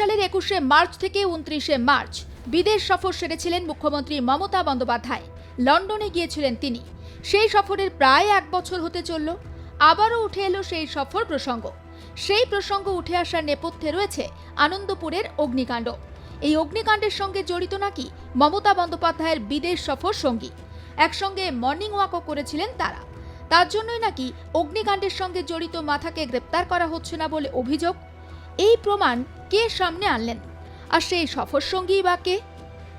সালের একুশে মার্চ থেকে উনত্রিশে মার্চ বিদেশ সফর সেরেছিলেন মুখ্যমন্ত্রী মমতা বন্দ্যোপাধ্যায়। লন্ডনে গিয়েছিলেন তিনি। সেই সফরের প্রায় এক বছর হতে চলল। আবারও উঠে এলো সেই সফর প্রসঙ্গ। সেই প্রসঙ্গ উঠে আসার নেপথ্যে রয়েছে আনন্দপুরের অগ্নিকাণ্ড। এই অগ্নিকাণ্ডের সঙ্গে জড়িত নাকি মমতা বন্দ্যোপাধ্যায়ের বিদেশ সফর সঙ্গী? একসঙ্গে মর্নিং ওয়াকও করেছিলেন তারা। তার জন্যই নাকি অগ্নিকাণ্ডের সঙ্গে জড়িত মাথাকে গ্রেপ্তার করা হচ্ছে না বলে অভিযোগ? এই প্রমাণ কে সামনে আনলেন? আর সেই সফর সঙ্গী বা কে?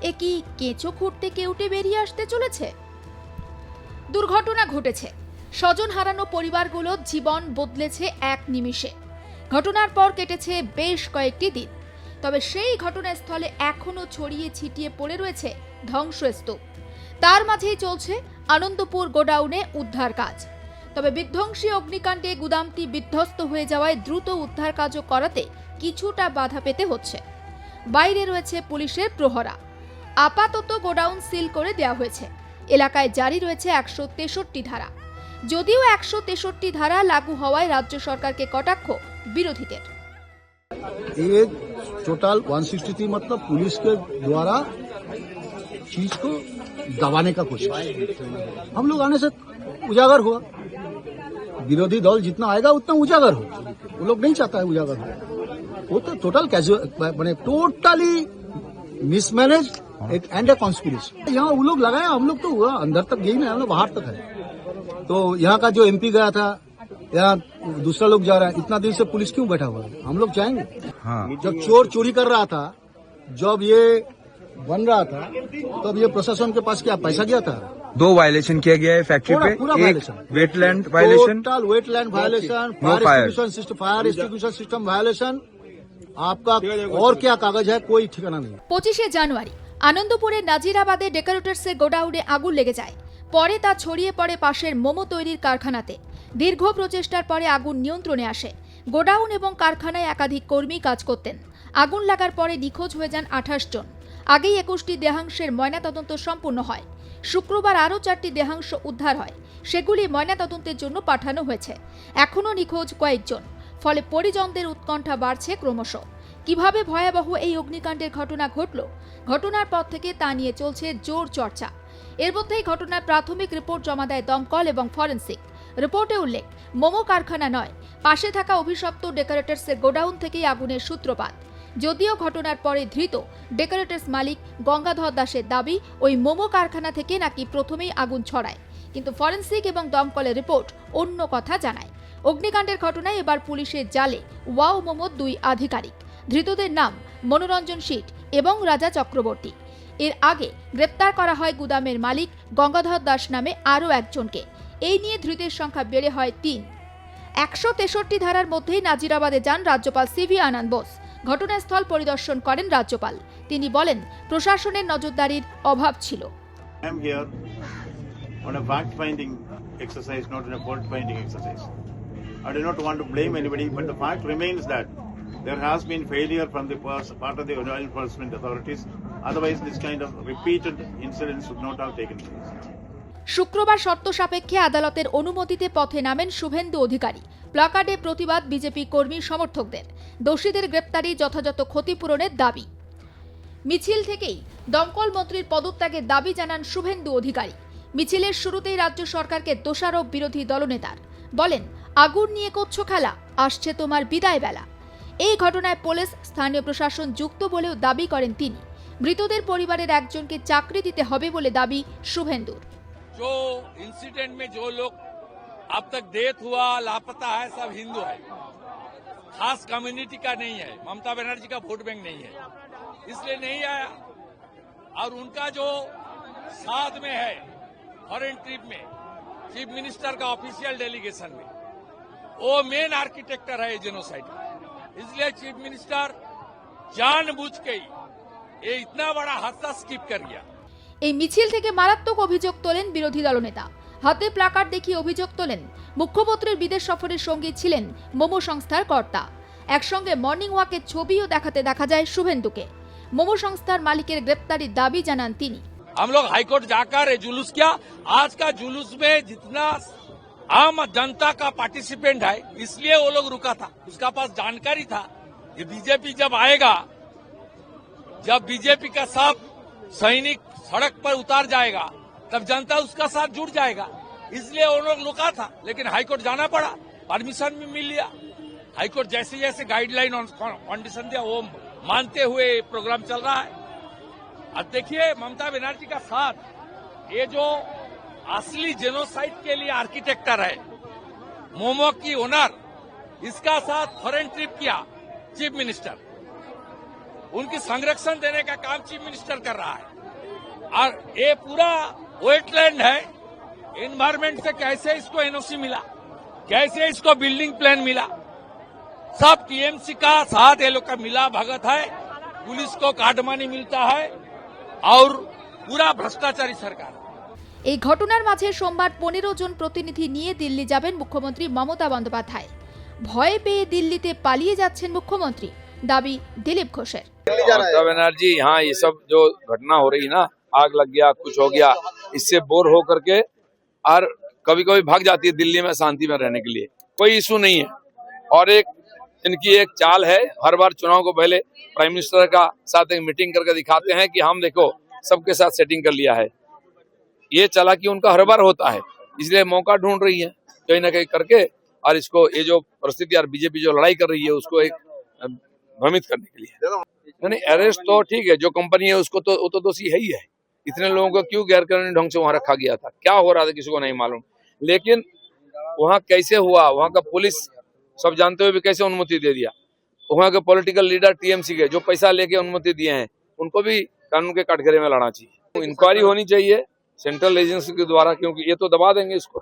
এ কি কেঁচো খুঁড়তে কেউটে বেরিয়ে আসতে চলেছে? দুর্ঘটনা ঘটেছে। স্বজন হারানো পরিবারগুলো জীবন বদলেছে এক নিমিষে। ঘটনার পর কেটেছে বেশ কয়েকটি দিন। তবে সেই ঘটনাস্থলে এখনও ছড়িয়ে ছিটিয়ে পড়ে রয়েছে ধ্বংসস্তূপ। তার মাঝেই চলছে আনন্দপুর গোডাউনে উদ্ধার কাজ। তবে বিধ্বংসী অগ্নিকাণ্ডে গুদামটি বিধ্বস্ত হয়ে যাওয়ায় দ্রুত উদ্ধার কাজও করাতে কিছুটা বাধা পেতে হচ্ছে বাইরে রয়েছে পুলিশের প্রহরা আপাতত গোডাউন সিল করে দেওয়া হয়েছে এলাকায় জারি রয়েছে একশো তেষট্টি ধারা যদিও একশো তেষট্টি ধারা লাগু হওয়ায় রাজ্য সরকারকে কটাক্ষ বিরোধীদের ये टोटल 163 मतलब पुलिस के द्वारा चीज को दबाने का कोशिश हम लोग आने से उजागर हुआ विरोधी दल जितना आएगा उतना उजागर हो वो लोग नहीं चाहता है उजागर हो वो तो टोटल कैजुअल मैंने टोटली मिसमैनेज एक एंड ए कॉन्स्पिरेसी यहाँ वो लोग लगाए हम लोग तो हुआ अंदर तक गई नहीं हम लोग बाहर तक है। तो यहाँ का जो एमपी गया था यहाँ दूसरा लोग जा रहा है इतना दिन से पुलिस क्यों बैठा हुआ है? हम लोग जाएँगे। हाँ। जब चोर चोरी कर रहा था जब ये बन रहा था तब ये प्रशासन के पास क्या पैसा गया था? दो वायलेशन किया गया है फैक्ट्री पूरा- पे पूरा एक violation। Wetland violation total wetland violation No fire fire. Distribution system fire distribution system violation आपका और क्या कागज है कोई ठिकाना नहीं পঁচিশে জানুয়ারি আনন্দপুরের নাজিরাবাদে ডেকোরেটরসের গোডাউনে আগুন লেগে যায় পরে তা ছড়িয়ে পড়ে পাশের মোমো তৈরির কারখানাতে দীর্ঘ প্রচেষ্টার পরে আগুন নিয়ন্ত্রণে আসে গোডাউন এবং কারখানায় একাধিক কর্মী কাজ করতেন আগুন লাগার পরে নিখোঁজ হয়ে যান আঠাশ জন আগেই একুশটি দেহাংশের ময়নাতদন্ত সম্পূর্ণ হয় শুক্রবার আরও চারটি দেহাংশ উদ্ধার হয়। সেগুলি ময়নাতদন্তের জন্য পাঠানো হয়েছে। এখনও নিখোঁজ কয়েকজন। ফলে পরিজনদের উৎকণ্ঠা বাড়ছে ক্রমশ। কীভাবে ভয়াবহ এই অগ্নিকাণ্ডের ঘটনা ঘটল? ঘটনার পর থেকে তা নিয়ে চলছে জোর চর্চা। এর মধ্যেই ঘটনার প্রাথমিক রিপোর্ট জমা দেয় দমকল এবং ফরেন্সিক। রিপোর্টে উল্লেখ, মোমো কারখানা নয়, পাশে থাকা অভিশপ্ত ডেকোরেটরসের গোডাউন থেকেই আগুনের সূত্রপাত। যদিও ঘটনার পরে ধৃত ডেকোরেটরস মালিক গঙ্গাধর দাসের দাবি, ওই মোমো কারখানা থেকে নাকি প্রথমেই আগুন ছড়ায়। কিন্তু ফরেন্সিক এবং দমকলের রিপোর্ট অন্য কথা জানায়। অগ্নিকাণ্ডের ঘটনায় এবার পুলিশের জালে ওয়াও মোমোর দুই আধিকারিক। ধৃতদের নাম মনোরঞ্জন শীট এবং রাজা চক্রবর্তী। এর আগে গ্রেপ্তার করা হয় গুদামের মালিক গঙ্গাধর দাস নামে আরও একজনকে। এই নিয়ে ধৃতের সংখ্যা বেড়ে হয় তিন। একশো তেষট্টি ধারার মধ্যেই নাজিরাবাদে যান রাজ্যপাল সিভি আনন্দ বোস। ঘটনাস্থল পরিদর্শন করেন রাজ্যপাল তিনি বলেন প্রশাসনের নজরদারির অভাব ছিল I on a fact-finding exercise, not on a fault-finding exercise. I do not want to blame anybody, but the fact remains that there has been failure from the part of the law enforcement authorities. Otherwise, this kind of repeated incidents would not have taken place. শুক্রবার শর্ত সাপেক্ষে আদালতের অনুমতিতে পথে নামেন শুভেন্দু অধিকারী প্লাকার্ডে প্রতিবাদ BJP কর্মী সমর্থকদের দোষীদের গ্রেপ্তারি যথাযথ ক্ষতিপূরণের দাবি মিছিল থেকেই দমকল মন্ত্রীর পদত্যাগের দাবি জানান শুভেন্দু অধিকারী মিছিলের শুরুতেই রাজ্য সরকারকে দোষারোপ বিরোধী দলনেতার বলেন আগুন নিয়ে করছো খেলা আসছে তোমার বিদায় বেলা এই ঘটনায় পুলিশ স্থানীয় প্রশাসন যুক্ত বলেও দাবি করেন তিনি মৃতদের পরিবারের একজনকে চাকরি দিতে হবে বলে দাবি শুভেন্দুর जो इंसिडेंट में जो लोग अब तक डेथ हुआ लापता है सब हिंदू है खास कम्युनिटी का नहीं है ममता बनर्जी का वोट बैंक नहीं है इसलिए नहीं आया और उनका जो साथ में है फॉरेन ट्रिप में चीफ मिनिस्टर का ऑफिशियल डेलीगेशन में वो मेन आर्किटेक्टर है जेनोसाइड का इसलिए चीफ मिनिस्टर जानबूझ के ही ये इतना बड़ा हादसा स्किप कर गया এই মিছিল থেকে মারাত্মক অভিযোগ তোলেন বিরোধী দলনেতা হাতে প্লাকার্ড দেখিয়ে অভিযোগ তোলেন মুখ্যমন্ত্রীর বিদেশ সফরের সঙ্গে ছিলেন মোমো সংস্থার কর্তা একসঙ্গে মর্নিং ওয়াকের ছবিও দেখাতে দেখা যায় শুভেন্দুকে মোমো সংস্থার মালিকের গ্রেপ্তারির দাবি জানান তিনি हम लोग हाईकोर्ट जाकर ये जुलूस किया आज का जुलूस में जितना आम जनता का पार्टिसिपेंट है इसलिए वो लोग रुका था उसका पास जानकारी था कि बीजेपी जब आएगा जब बीजेपी का सब सैनिक सड़क पर उतार जाएगा तब जनता उसका साथ जुड़ जाएगा। इसलिए उन लोग रुका था, लेकिन हाईकोर्ट जाना पड़ा, परमिशन भी मिल लिया। हाईकोर्ट जैसे जैसे गाइडलाइन कंडीशन दिया, वो मानते हुए प्रोग्राम चल रहा है। अब देखिए, ममता बनर्जी का साथ, ये जो असली जेनोसाइड के लिए आर्किटेक्टर है, मोमो की ओनर इसका साथ फॉरेन ट्रिप किया चीफ मिनिस्टर उनकी संरक्षण देने का काम चीफ मिनिस्टर कर रहा है। और ये पूरा वेटलैंड है इन्वायरमेंट से कैसे इसको एनओसी मिला कैसे इसको बिल्डिंग प्लान मिला सब टीएमसी का साथ ये लोग का मिला भगत है पुलिस को काटमानी मिलता है और पूरा भ्रष्टाचारी सरकार এই ঘটনার মাঝে সোমবার পনেরো জন প্রতিনিধি নিয়ে দিল্লি যাবেন মুখ্যমন্ত্রী মমতা বন্দ্যোপাধ্যায় ভয় পেয়ে দিল্লিতে পালিয়ে যাচ্ছেন মুখ্যমন্ত্রী দাবি দিলীপ ঘোষের ममता बनर्जी यहाँ ये सब जो घटना हो रही ना आग लग गया कुछ हो गया इससे बोर हो करके और कभी कभी भाग जाती है दिल्ली में शांति में रहने के लिए। कोई इशू नहीं है। और एक इनकी एक चाल है हर बार चुनाव को पहले प्राइम मिनिस्टर का साथ एक मीटिंग करके दिखाते हैं कि हम देखो सबके साथ सेटिंग कर लिया है। ये चालाकी उनका हर बार होता है इसलिए मौका ढूंढ रही है कहीं ना कहीं करके और इसको ये जो परिस्थिति और बीजेपी जो लड़ाई कर रही है उसको एक भ्रमित करने के लिए। नहीं अरेस्ट तो ठीक है जो कंपनी है उसको तो वो तो दोषी है ही है। इतने लोगों को क्यों गैर कानूनी ढंग से वहाँ रखा गया था? क्या हो रहा था किसी को नहीं मालूम। लेकिन वहाँ कैसे हुआ? वहाँ का पुलिस सब जानते हुए भी कैसे अनुमति दे दिया? वहाँ के पॉलिटिकल लीडर टीएमसी के, जो पैसा लेके अनुमति दिए हैं, उनको भी कानून के कटघरे में लाना चाहिए। इंक्वायरी होनी चाहिए सेंट्रल एजेंसी के द्वारा, क्योंकि ये तो दबा देंगे इसको।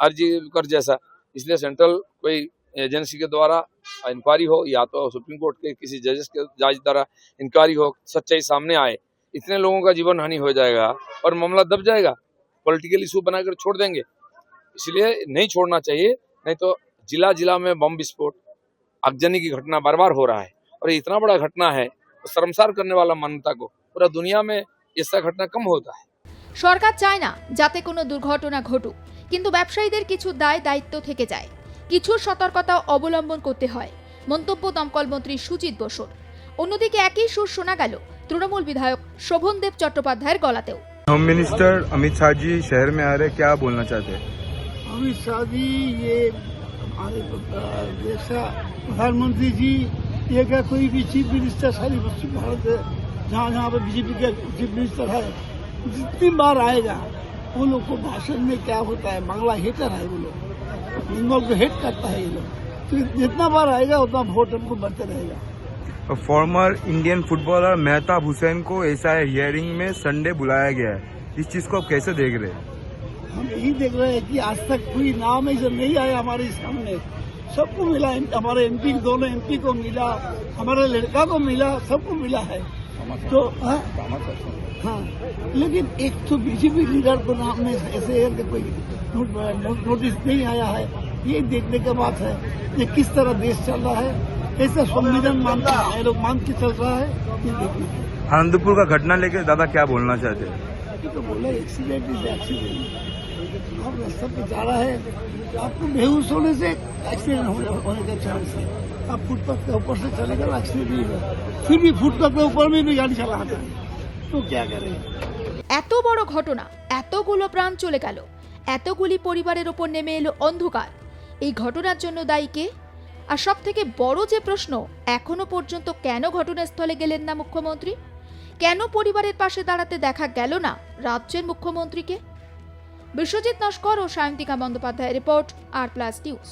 अर्जी कर जैसा। इसलिए सेंट्रल कोई एजेंसी के द्वारा इंक्वायरी हो, या तो सुप्रीम कोर्ट के किसी जजेस के जज द्वारा इंक्वायरी हो, सच्चाई सामने आए। इतने लोगों का जीवन हानि हो जाएगा और मामला दब जाएगा पॉलिटिकल इशू बनाकर छोड़ देंगे इसलिए नहीं छोड़ना चाहिए नहीं तो जिला जिला में बम विस्फोट आगजनी की घटना बार बार हो रहा है और ये इतना बड़ा घटना है तो शर्मसार करने वाला मान्यता को पूरा दुनिया में ऐसा घटना कम होता है সরকার চায় না যাতে কোনো দুর্ঘটনা ঘটুক কিন্তু ব্যবসায়ীদের কিছু দায় দায়িত্ব থেকে যায় কিছু সতর্কতা অবলম্বন করতে হয় মন্তব্য দমকল মন্ত্রী সুজিত বসুর অন্যদিকে একই সুর শোনা গেল তৃণমূল বিধায়ক শোভনদেব চট্টোপাধ্যায়ের গলাতেও होम मिनिस्टर अमित शाह जी शहर में आ रहे क्या बोलना चाहते हैं अमित शाह जी ये हमारे अ, देश का प्रधानमंत्री जी ये क्या कोई भी चीफ मिनिस्टर सारी पश्चिम भारत में जहाँ जहाँ पर बीजेपी का चीफ मिनिस्टर है जितनी बार आएगा वो लोग को भाषण में क्या होता है बांग्ला हेटर है वो लोग बंगाल को हेट करता है ये लोग तो जितना बार आएगा उतना वोट हमको बढ़ते रहेगा former Indian footballer Mehtab Hussain को एसआई हियरिंग में संडे बुलाया गया है। इस चीज़ को आप कैसे देख रहे हैं? हम यही देख रहे हैं कि आज तक कोई नाम ऐसा नहीं आया हमारे सामने। सबको मिला हमारे एमपी दोनों एमपी को मिला हमारे लड़का को मिला सबको मिला है। तो हाँ? हाँ, लेकिन एक तो बीजेपी लीडर को नाम में ऐसे कोई नोट- नोट- नोटिस नहीं आया है। ये देखने की बात है कि किस तरह देश चल रहा है कैसा संविधान मानता है ये लोग मान के चल रहा है ये देखने की आनंदपुर का घटना लेकर दादा क्या बोलना चाहते हैं ये तो बोला एक्सीडेंट इज एक्सीडेंट आप रास्ते पे जा रहा है आपको बेहोश होने से एक्सीडेंट होने होने का चांस है आप फुटपाथ के ऊपर से चलेगा तो एक्सीडेंट नहीं होगा फिर भी फुटपाथ के ऊपर में भी गाड़ी चलाते हैं तो क्या करें এত বড় ঘটনা এতগুলো প্রাণ চলে গেল এতগুলি পরিবারের ওপর নেমে এলো অন্ধকার এই ঘটনার জন্য দায়ী কে? আর সব থেকে বড় যে প্রশ্ন, এখনও পর্যন্ত কেন ঘটনাস্থলে গেলেন না মুখ্যমন্ত্রী? কেন পরিবারের পাশে দাঁড়াতে দেখা গেল না রাজ্যের মুখ্যমন্ত্রীকে? বিশ্বজিৎ নস্কর ও Sayantika Bandyopadhyay report R plus news.